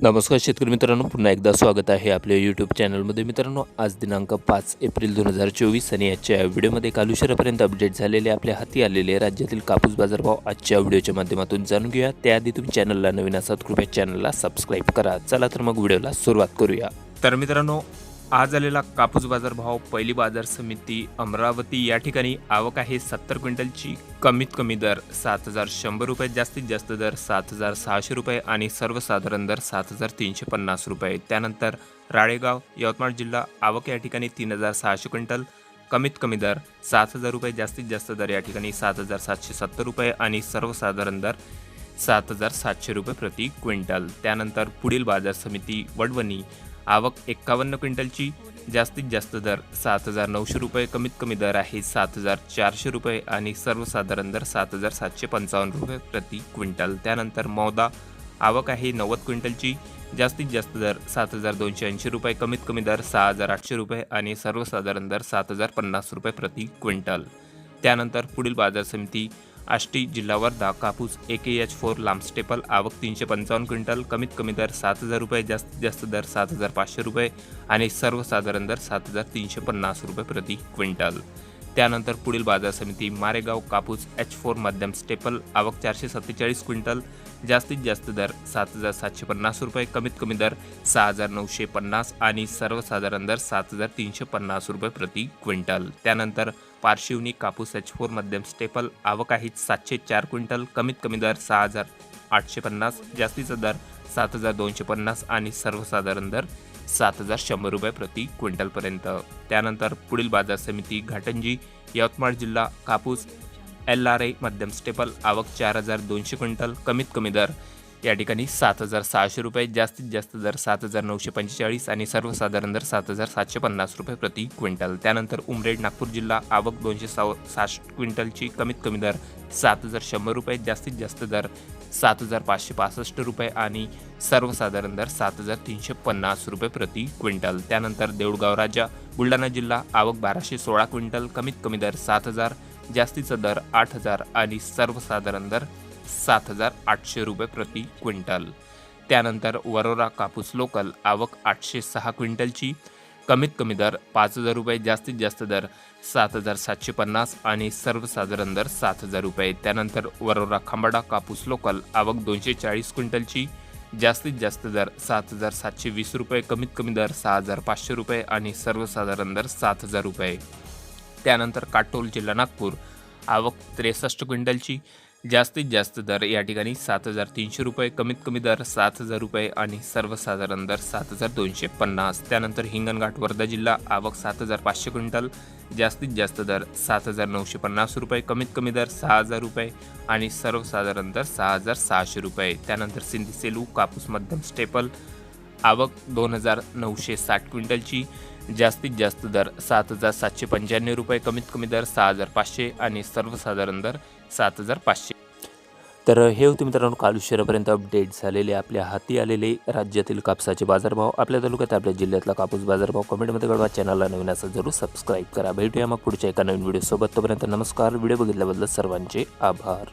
नमस्कार शेतकरी मित्रांनो पुन्हा एकदा स्वागत आहे आपल्या यूट्यूब चॅनलमध्ये मित्रांनो आज दिनांक पाच एप्रिल दोन हजार चोवीस आणि आजच्या व्हिडिओमध्ये कालुशरापर्यंत अपडेट झालेले आपल्या हाती आलेले राज्यातील कापूस बाजारभाव आजच्या व्हिडिओच्या माध्यमातून जाणून घेऊया. त्याआधी तुम्ही चॅनलला नवीन असाल कृपया चॅनलला सबस्क्राईब करा. चला तर मग व्हिडिओला सुरुवात करूया. तर मित्रांनो आज आलेला कापूस बाजार भाव पहिली बाजार समिती अमरावती या ठिकाणी आवक आहे सत्तर क्विंटलची. कमीत कमी दर सात हजार शंभर रुपये जास्तीत जास्त दर सात हजार सहाशे रुपये आणि सर्वसाधारण दर सात हजार तीनशे पन्नास रुपये. त्यानंतर राळेगाव यवतमाळ जिल्हा आवक या ठिकाणी तीन हजार सहाशे क्विंटल. कमीत कमी दर सात हजार रुपये जास्तीत जास्त दर या ठिकाणी सात हजार सातशे सत्तर रुपये आणि सर्वसाधारण दर सात हजार सातशे रुपये प्रति क्विंटल. त्यानंतर पुढील बाजार समिती वडवणी आवक एक्कावन्न क्विंटलची जास्तीत जास्त दर सात हजार नऊशे रुपये कमीत कमी दर आहे सात हजार चारशे रुपये आणि सर्वसाधारण दर सात हजार सातशे पंचावन्न रुपये प्रति क्विंटल. त्यानंतर मौदा आवक आहे नव्वद क्विंटलची जास्तीत जास्त दर सात हजार दोनशे ऐंशी रुपये कमीत कमी दर सहा हजार आठशे रुपये आणि सर्वसाधारण दर सात हजार पन्नास रुपये प्रति क्विंटल. त्यानंतर पुढील बाजार समिती आष्टी जिल्हा वर्धा कापूस ए के एच फोर लांब स्टेपल आवक तीनशे पंचावन्न क्विंटल कमीत कमी दर सात हजार रुपये जास्तीत जास्त दर सात हजार पाचशे रुपये आणि सर्वसाधारण दर सात हजार तीनशे पन्नास रुपये प्रति क्विंटल. त्यानंतर पुढील बाजार समिती मारेगाव कापूस एच फोर मध्यम स्टेपल आवक चारशे सत्तेचाळीस क्विंटल जास्तीत जास्त दर सात हजार सातशे पन्नास रुपये कमीत कमी दर सहा हजार नऊशे पन्नास आणि सर्वसाधारण दर सात हजार तीनशे पन्नास रुपये प्रति क्विंटल. त्यानंतर पार्शिवनी कापूस एच फोर मध्यम स्टेपल आवक आहे सातशे चार क्विंटल कमीत कमी दर सहा हजार आठशे पन्नास जास्तीचा दर सात हजार दोनशे पन्नास आणि सर्वसाधारण दर सात हजार शंभर रुपये प्रति क्विंटलपर्यंत. त्यानंतर पुढील बाजार समिती घाटंजी यवतमाळ जिल्हा कापूस एल आर ए मध्यम स्टेपल आवक चार हजार दोनशे क्विंटल कमीत कमी दर या ठिकाणी सात हजार सहाशे रुपये जास्तीत जास्त दर सात हजार नऊशे पंचेचाळीस आणि सर्वसाधारण दर सात हजार सातशे पन्नास रुपये प्रति क्विंटल. त्यानंतर उमरेड नागपूर जिल्हा आवक दोनशे साव साठ क्विंटलची कमीत कमी दर सात हजार शंभर रुपये जास्तीत जास्त दर सात हजार पाचशे पासष्ट रुपये आणि सर्वसाधारण दर सात हजार तीनशे पन्नास रुपये प्रति क्विंटल. त्यानंतर देऊळगाव राजा बुलढाणा जिल्हा आवक बाराशे सोळा क्विंटल कमीत कमी दर सात हजार जास्तीचा दर आठ हजार आणि सर्वसाधारण दर सात हजार आठशे रुपये प्रति क्विंटल. त्यानंतर वरोरा कापूस लोकल आवक आठशे सहा क्विंटलची. कमीत कमी दर पाच हजार रुपये जास्तीत जास्त दर सात हजार सातशे पन्नास आणि सर्वसाधारण दर सात हजार रुपये. त्यानंतर वरोरा खांबाडा कापूस लोकल आवक दोनशे चाळीस क्विंटलची. जास्तीत जास्त दर सात हजार सातशे वीस रुपये कमीत कमी दर सहा हजार पाचशे रुपये आणि सर्वसाधारण दर सात हजार रुपये. त्यानंतर काटोल जिल्हा नागपूर आवक त्रेसष्ट क्विंटलची. जास्तीत जास्त दर या ठिकाणी सात हजार तीनशे रुपये कमीत कमी दर सात हजार रुपये आणि सर्वसाधारण दर सात हजार दोनशे पन्नास. त्यानंतर हिंगणघाट वर्धा जिल्हा आवक सात हजार पाचशे क्विंटल जास्तीत जास्त दर सात हजार नऊशे पन्नास रुपये कमीत कमी दर सहा हजार रुपये आणि सर्वसाधारण दर सहा हजार सहाशे रुपये. त्यानंतर सिंधी सेलू कापूस मध्यम स्टेपल आवक दोन हजार नऊशे साठ क्विंटलची जास्तीत जास्त दर सात हजार सातशे पंच्याण्णव रुपये कमीत कमी दर सहा हजार पाचशे आणि सर्वसाधारण दर सात हजार पाचशे. तर हे होते मित्रांनो काल उशिरापर्यंत अपडेट झालेले आपल्या हाती आलेले राज्यातील कापसाचे बाजारभाव. आपल्या तालुक्यात आपल्या जिल्ह्यातला कापूस बाजारभाव. कमेंटमध्ये कळवा. चॅनलला नवीन असं जरूर सबस्क्राईब करा. भेटूया मग पुढच्या एका नवीन व्हिडिओसोबत तोपर्यंत नमस्कार. व्हिडिओ बघितल्याबद्दल सर्वांचे आभार.